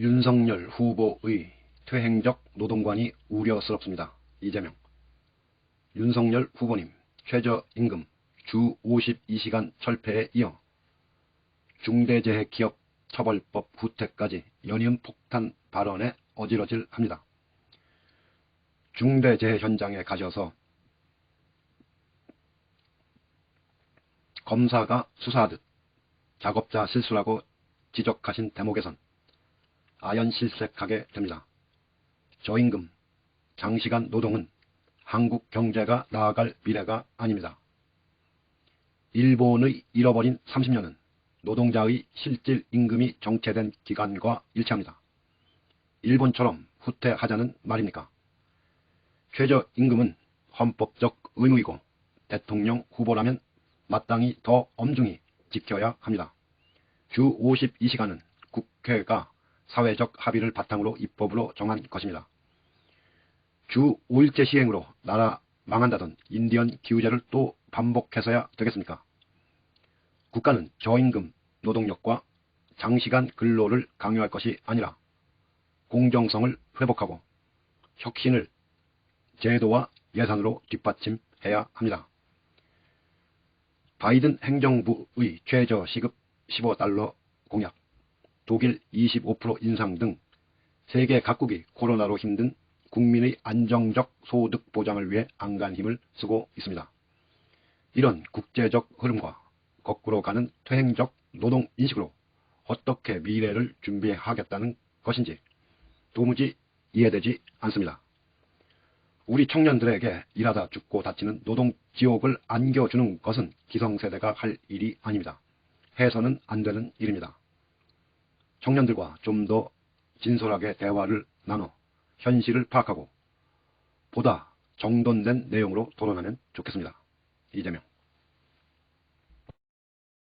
윤석열 후보의 퇴행적 노동관이 우려스럽습니다. 이재명 윤석열 후보님 최저임금 주 52시간 철폐에 이어 중대재해기업 처벌법 후퇴까지 연이은 폭탄 발언에 어질어질합니다. 중대재해 현장에 가셔서 검사가 수사하듯 작업자 실수라고 지적하신 대목에선 아연실색하게 됩니다. 저임금, 장시간 노동은 한국 경제가 나아갈 미래가 아닙니다. 일본의 잃어버린 30년은 노동자의 실질 임금이 정체된 기간과 일치합니다. 일본처럼 후퇴하자는 말입니까? 최저임금은 헌법적 의무이고 대통령 후보라면 마땅히 더 엄중히 지켜야 합니다. 주 52시간은 국회가 사회적 합의를 바탕으로 입법으로 정한 것입니다. 주 5일제 시행으로 나라 망한다던 인디언 기후제를 또 반복해서야 되겠습니까? 국가는 저임금 노동력과 장시간 근로를 강요할 것이 아니라 공정성을 회복하고 혁신을 제도와 예산으로 뒷받침해야 합니다. 바이든 행정부의 최저시급 15달러 공약, 독일 25% 인상 등 세계 각국이 코로나로 힘든 국민의 안정적 소득 보장을 위해 안간 힘을 쓰고 있습니다. 이런 국제적 흐름과 거꾸로 가는 퇴행적 노동 인식으로 어떻게 미래를 준비하겠다는 것인지 도무지 이해되지 않습니다. 우리 청년들에게 일하다 죽고 다치는 노동 지옥을 안겨주는 것은 기성세대가 할 일이 아닙니다. 해서는 안 되는 일입니다. 청년들과 좀 더 진솔하게 대화를 나눠 현실을 파악하고 보다 정돈된 내용으로 토론하면 좋겠습니다. 이재명